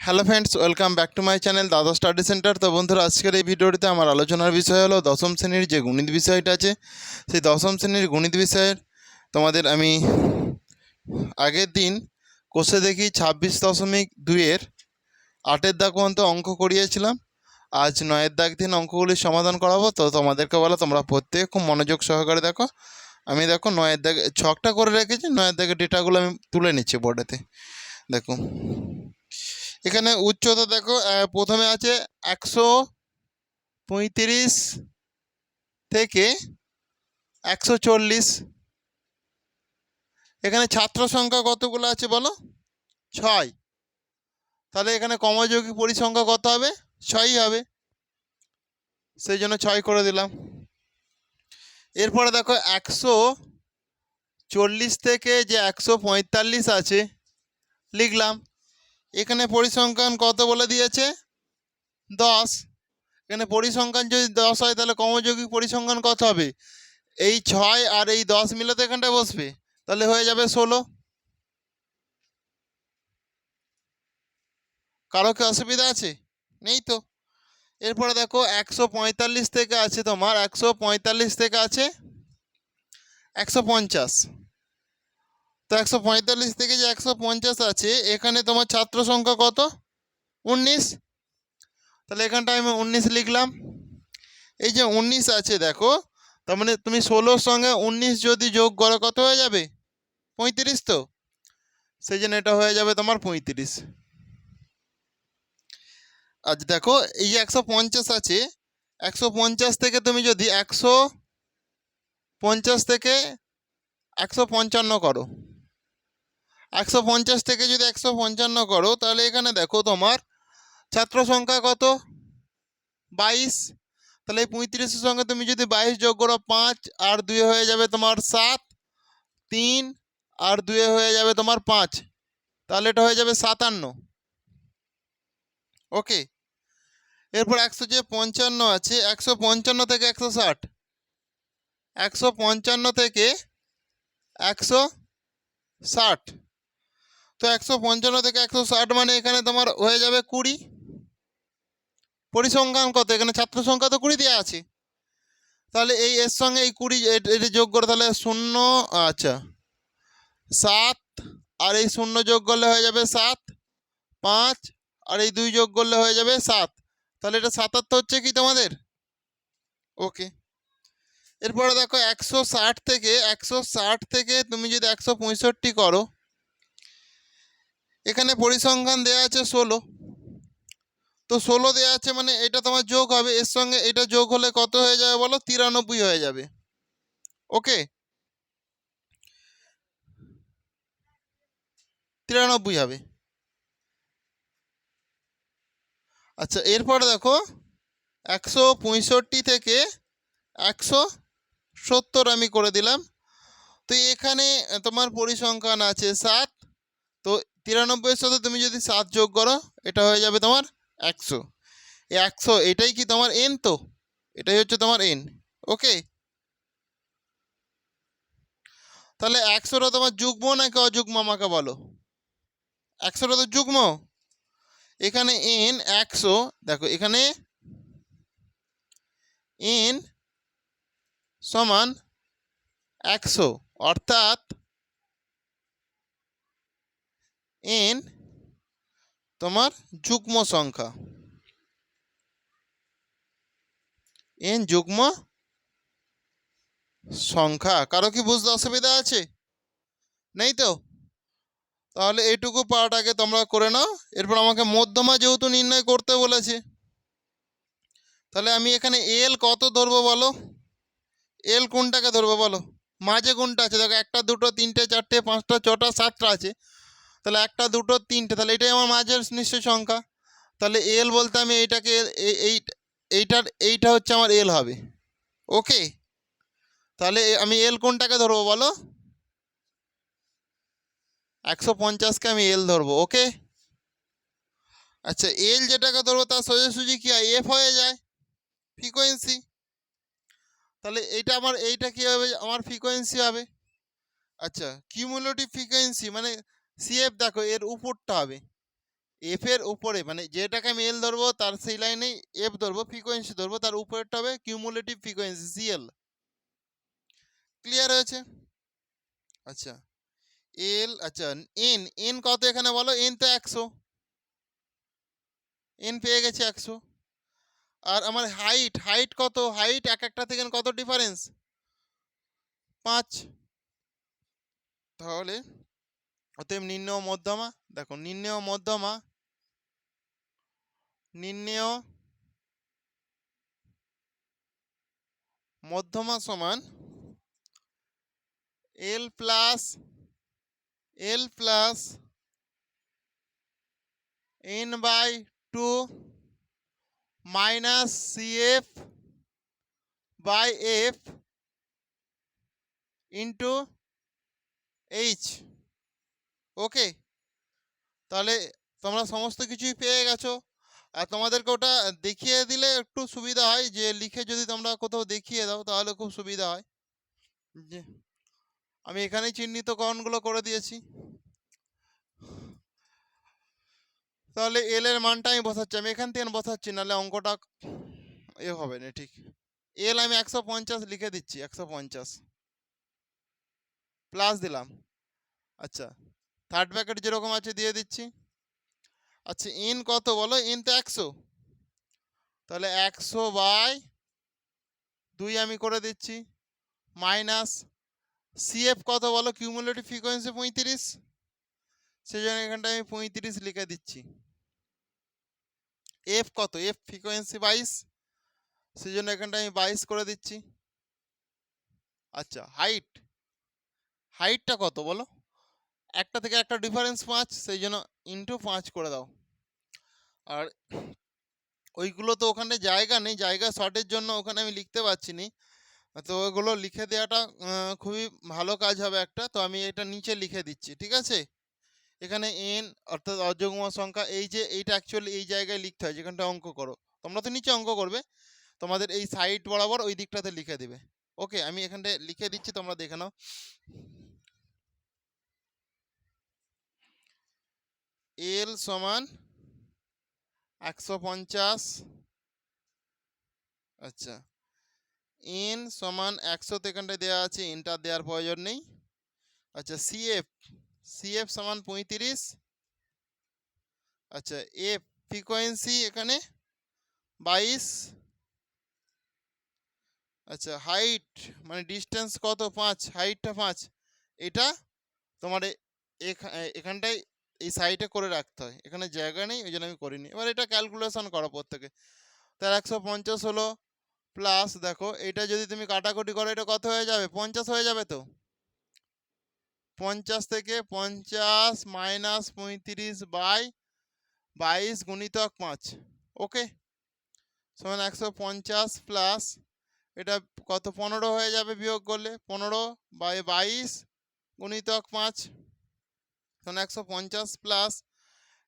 Hello friends, welcome back to my channel Dada study centre. তো বন্ধুরা, আজকের এই ভিডিওটিতে আমার আলোচনার বিষয় হলো দশম শ্রেণির যে গণিত বিষয়টা আছে, সেই দশম শ্রেণির গণিত বিষয়ের। তোমাদের আমি আগের দিন কোষে দেখি ছাব্বিশ দশমিক দুইয়ের আটের দাগ পর্যন্ত অঙ্ক করিয়েছিলাম। আজ নয়ের দাগ দিন অঙ্কগুলির সমাধান করাবো। তো তোমাদেরকে বলো, তোমরা প্রত্যেকে খুব মনোযোগ সহকারে দেখো। আমি দেখো নয়ের দাগে ছকটা করে রেখেছি, নয়ের দাগের ডেটাগুলো আমি তুলে নিচ্ছি বোর্ডেতে দেখো। এখানে উচ্চতা দেখো প্রথমে আছে একশো পঁয়ত্রিশ থেকে একশো চল্লিশ। এখানে ছাত্র সংখ্যা কতগুলো আছে বলো? ছয়। তাহলে এখানে কমযোগী পরিসংখ্যা কত হবে? ছয়ই হবে। সেই জন্য ছয় করে দিলাম। এরপরে দেখো একশো চল্লিশ থেকে যে একশো পঁয়তাল্লিশ আছে, লিখলাম। এখানে পরিসংখ্যান কত বলে দিয়েছে? দশ। এখানে পরিসংখ্যান যদি দশ হয়, তাহলে কমযোগিক পরিসংখ্যান কত হবে? এই ছয় আর এই দশ মিলে তো এখানটায় বসবে। তাহলে হয়ে যাবে ষোলো। কারও কি অসুবিধা আছে? নেই তো। এরপরে দেখো, একশো পঁয়তাল্লিশ থেকে আছে তোমার। একশো পঁয়তাল্লিশ থেকে আছে একশো পঞ্চাশ। তো একশো পঁয়তাল্লিশ থেকে যে একশো পঞ্চাশ আছে, এখানে তোমার ছাত্র সংখ্যা কত? উনিশ। তাহলে এখানটায় আমি উনিশ লিখলাম। এই যে উনিশ আছে, দেখো, তার মানে তুমি ষোলোর সঙ্গে উনিশ যদি যোগ করো, কত হয়ে যাবে? পঁয়ত্রিশ তো। সেই জন্য এটা হয়ে যাবে তোমার পঁয়ত্রিশ। আজ দেখো, এই যে একশো পঞ্চাশ আছে, একশো পঞ্চাশ থেকে তুমি যদি একশো পঞ্চাশ থেকে একশো পঞ্চান্ন করো একশো পঞ্চাশ থেকে যদি একশো পঞ্চান্ন করো, তাহলে এখানে দেখো তোমার ছাত্র সংখ্যা কত? বাইশ। তাহলে এই পঁয়ত্রিশের সঙ্গে তুমি যদি বাইশ যোগ করো, পাঁচ, আর দুয়ে হয়ে যাবে তোমার সাত। তিন, আর দুয়ে হয়ে যাবে তোমার পাঁচ। তাহলে এটা হয়ে যাবে সাতান্ন। ওকে। এরপর একশো যে পঞ্চান্ন আছে, একশো পঞ্চান্ন থেকে একশো ষাট। একশো পঞ্চান্ন থেকে একশো ষাট। তো একশো পঞ্চান্ন থেকে একশো ষাট মানে এখানে তোমার হয়ে যাবে কুড়ি। পরিসংখ্যান কত? এখানে ছাত্র সংখ্যা তো কুড়ি দেওয়া আছে। তাহলে এই এর সঙ্গে এই কুড়ি এটা যোগ করে, তাহলে শূন্য আচ্ছা সাত, আর এই শূন্য যোগ করলে হয়ে যাবে সাত, পাঁচ, আর এই দুই যোগ করলে হয়ে যাবে সাত। তাহলে এটা সাতাত্তর হচ্ছে কি তোমাদের? ওকে। এরপরে দেখো একশো ষাট থেকে, একশো ষাট থেকে তুমি যদি একশো পঁয়ষট্টি করো এখানে পরিসংখ্যান দেওয়া আছে ষোলো। তো ষোলো দেওয়া আছে মানে এটা তোমার যোগ হবে, এর সঙ্গে এটা যোগ হলে কত হয়ে যাবে বলো? তিরানব্বই হয়ে যাবে। ওকে? তিরানব্বই হবে। আচ্ছা এরপর দেখো, একশো পঁয়ষট্টি থেকে একশো সত্তর আমি করে দিলাম। তো এখানে তোমার পরিসংখ্যান আছে সাত। তো তিরানব্বইয়ের সাথে তুমি যদি সাত যোগ করো, এটা হয়ে যাবে তোমার একশো। একশো, এটাই কি তোমার এন তো? এটাই হচ্ছে তোমার এন ওকে তাহলে একশোটা তোমার যুগ্ম নাকি অযুগ্ম আমাকে বলো? একশোটা তো যুগ্ম। এখানে এন একশো, দেখো এখানে এন সমান একশো, অর্থাৎ এন তোমার যুগ্ম সংখ্যা। এন যুগ্ম সংখ্যা। কারও কি বুঝতে অসুবিধা আছে? নেই তো? তাহলে এইটুকু পাওয়াটাকে তোমরা করে নাও। এরপর আমাকে মধ্যমা যেহেতু নির্ণয় করতে বলেছে, তাহলে আমি এখানে এল কত ধরবো বলো? এল কোনটাকে ধরবো বলো? মাঝে কোনটা আছে? দেখো একটা, দুটো, তিনটে, চারটে, পাঁচটা, ছটা, সাতটা আছে। তাহলে একটা, দুটো, তিনটে, তাহলে এটাই আমার মাঝের নিশ্চয় সংখ্যা। তাহলে এল বলতে আমি এইটাকে, এই- এই, এইটার, এইটা হচ্ছে আমার এল হবে। ওকে তাহলে আমি এল কোনটাকে ধরবো বলো? একশো পঞ্চাশকে আমি এল ধরবো ওকে আচ্ছা এল যেটাকে ধরবো তার সোজাসুজি কি হয়? এফ হয়ে যায়। ফ্রিকোয়েন্সি তাহলে এইটা আমার, এইটা কী হবে? আমার ফ্রিকোয়েন্সি হবে। আচ্ছা কিউমুলেটিভ ফ্রিকোয়েন্সি মানে সিএফ দেখো, এর উপরটা হবে। এফ এর উপরে মানে যেটাকে আমি এল ধরবো, তার সেই লাইনেই এফ ধরবো ফ্রিকোয়েন্সি ধরবো, তার উপরেরটা হবে কিউমুলেটিভ ফ্রিকোয়েন্সি সিএল ক্লিয়ার হয়েছে? আচ্ছা। এল আচ্ছা এন এন কত এখানে বলো? এন তো একশো। এন পেয়ে গেছে একশো। আর আমার হাইট হাইট কত? হাইট এক একটা থেকে কত ডিফারেন্স পাঁচ। তাহলে অতএব নির্ণেয় মধ্যমা, দেখো নির্ণেয় মধ্যমা নির্ণেয় মধ্যমা সমান L plus L plus N by two minus CF by F into H okay, তাহলে তোমরা সমস্ত কিছুই পেয়ে গেছো। আর তোমাদেরকে ওটা দেখিয়ে দিলে একটু সুবিধা হয়, যে লিখে যদি তোমরা কোথাও দেখিয়ে দাও, তাহলে খুব সুবিধা হয়। যে আমি এখানেই চিহ্নিতকরণগুলো করে দিয়েছি। তাহলে এল এর মানটা আমি বসাচ্ছি। আমি এখান থেকে বসাচ্ছি, নাহলে অঙ্কটা এ হবে না, ঠিক। এল আমি একশো পঞ্চাশ লিখে দিচ্ছি, একশো পঞ্চাশ। প্লাস দিলাম। আচ্ছা। থার্ড প্যাকেট যেরকম আছে দিয়ে দিচ্ছি। আচ্ছা ইন কত বলো? এন তো একশো। তাহলে একশো বাই দুই আমি করে দিচ্ছি। মাইনাস সিএফ কত বলো? কিউমুলেটিভ ফ্রিকোয়েন্সি পঁয়ত্রিশ। সেই জন্য এখানটা আমি পঁয়ত্রিশ লিখে দিচ্ছি। এফ কত? এফ ফ্রিকোয়েন্সি বাইশ। সেই জন্য এখানটা আমি বাইশ করে দিচ্ছি। আচ্ছা হাইট হাইটটা কত বলো? একটা থেকে একটা ডিফারেন্স পাঁচ সেই জন্য ইন্টু পাঁচ করে দাও। আর ওইগুলো তো ওখানে জায়গা নেই, জায়গা শর্টের জন্য ওখানে আমি লিখতে পারছি নি। তো ওগুলো লিখে দেওয়াটা খুবই ভালো কাজ হবে একটা। তো আমি এটা নিচে লিখে দিচ্ছি, ঠিক আছে? এখানে এন অর্থাৎ অযুগ্ম সংখ্যা, এই যে এইটা অ্যাকচুয়ালি এই জায়গায় লিখতে হয়, যেখানটা অঙ্ক করো। তোমরা তো নিচে অঙ্ক করবে, তোমাদের এই সাইড বরাবর ওই দিকটাতে লিখে দিবে। ওকে আমি এখানটায় লিখে দিচ্ছি, তোমরা দেখে নাও। এল সমান একশো পঞ্চাশ। আচ্ছা এন সমান একশোতে এখানটায় দেওয়া আছে এনটা দেওয়ার প্রয়োজন নেই। আচ্ছা সিএফ সিএফ সমান পঁয়ত্রিশ। আচ্ছা এফ ফ্রিকোয়েন্সি এখানে বাইশ। আচ্ছা হাইট মানে ডিস্টেন্স কত? পাঁচ হাইটটা পাঁচ। এটা তোমার এখানটায় এই সাইডে করে রাখতে হয়। এখানে জায়গা নেই, ওই জন্য আমি করিনি। এবার এটা ক্যালকুলেশন করো প্রত্যেকে। তার একশো পঞ্চাশ হলো প্লাস দেখো, এটা যদি তুমি কাটাকুটি করো, এটা কত হয়ে যাবে? পঞ্চাশ হয়ে যাবে তো? পঞ্চাশ থেকে পঞ্চাশ মাইনাস পঁয়ত্রিশ বাই বাইশ গুণিতক পাঁচ। ওকে সমান একশো পঞ্চাশ প্লাস এটা কত? পনেরো হয়ে যাবে বিয়োগ করলে, পনেরো বাই বাইশ গুণিতক পাঁচ। তখন একশো পঞ্চাশ প্লাস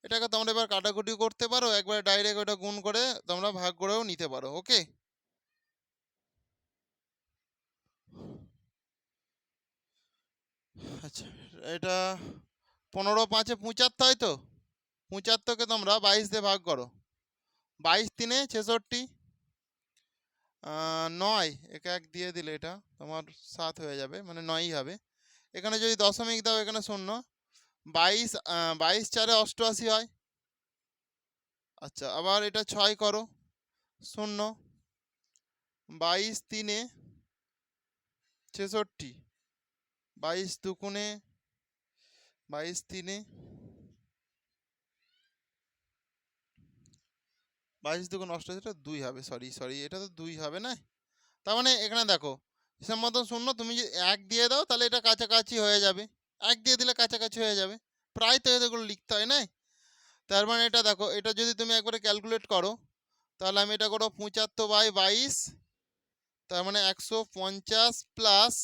এটাকে তোমরা এবার কাটাকুটি করতে পারো, একবার ডাইরেক্ট ওটা গুণ করে তোমরা ভাগ করেও নিতে পারো ওকে আচ্ছা এটা পনেরো পাঁচে পঁচাত্তর হয় তো? পঁচাত্তরকে তোমরা বাইশ দিয়ে ভাগ করো। বাইশ তিনে ছেষট্টি নয়, একে এক দিয়ে দিলে এটা তোমার সাত হয়ে যাবে মানে নয়ই হবে। এখানে যদি দশমিক দাও, এখানে শূন্য। বাইশ বাইশ চারে অষ্টআশি হয়। আচ্ছা আবার এটা ছয় করো, শূন্য। বাইশ তিনে ছেষট্টি। বাইশ দুগুণে, বাইশ তিনে বাইশ দুগুণ অষ্টআশি এটা দুই হবে সরি সরি এটা তো দুই হবে না? তার মানে এখানে দেখো, হিসাব মতন শূন্য, তুমি যদি এক দিয়ে দাও, তাহলে এটা কাছাকাছি হয়ে যাবে। এক দিয়ে দিলে কাছাকাছি হয়ে যাবে। প্রায় তো এগুলো লিখতে হয় না তার মানে এটা দেখো, এটা যদি তুমি একবারে ক্যালকুলেট করো, তাহলে আমি এটা করো পঁচাত্তর বাই বাইশ, তার মানে একশো পঞ্চাশ প্লাস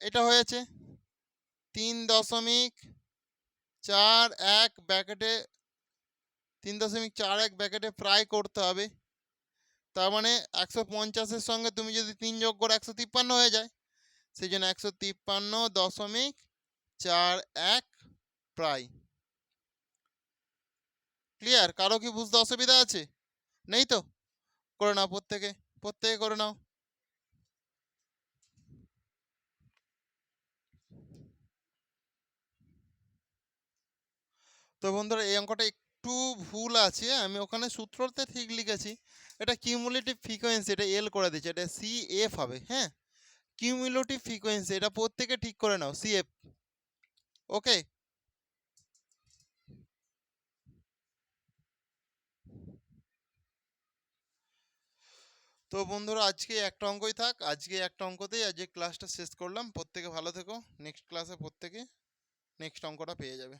এটা হয়েছে তিন দশমিক চার এক ব্যাকেটে, তিন দশমিক চার এক ব্যাকেটে প্রায় করতে হবে। তার মানে একশো পঞ্চাশের সঙ্গে তুমি যদি তিন যোগ করো একশো তিপ্পান্ন হয়ে যায়, সেই জন্য একশো তিপ্পান্ন দশমিক চার, এক, প্রায়। ক্লিয়ার কারও কি বুঝতে অসুবিধা আছে? নেই তো? করে নাও প্রত্যেকে প্রত্যেকে করে নাও। তো বন্ধুরা, এই অঙ্কটা একটু ভুল আছে, আমি ওখানে সূত্রতে ঠিক লিখেছি। এটা কিউমুলেটিভ ফ্রিকোয়েন্সি এটা এল করে দিচ্ছে, এটা সি এফ হবে হ্যাঁ? কিউমুলেটিভ ফ্রিকোয়েন্সি এটা প্রত্যেকে ঠিক করে নাও সি এফ ওকে তো বন্ধুরা, আজকে একটা অঙ্কই থাক। আজকে একটা অঙ্কতেই আজকে ক্লাসটা শেষ করলাম। প্রত্যেকে ভালো থেকো। নেক্সট ক্লাসে প্রত্যেকে নেক্সট অঙ্কটা পেয়ে যাবে।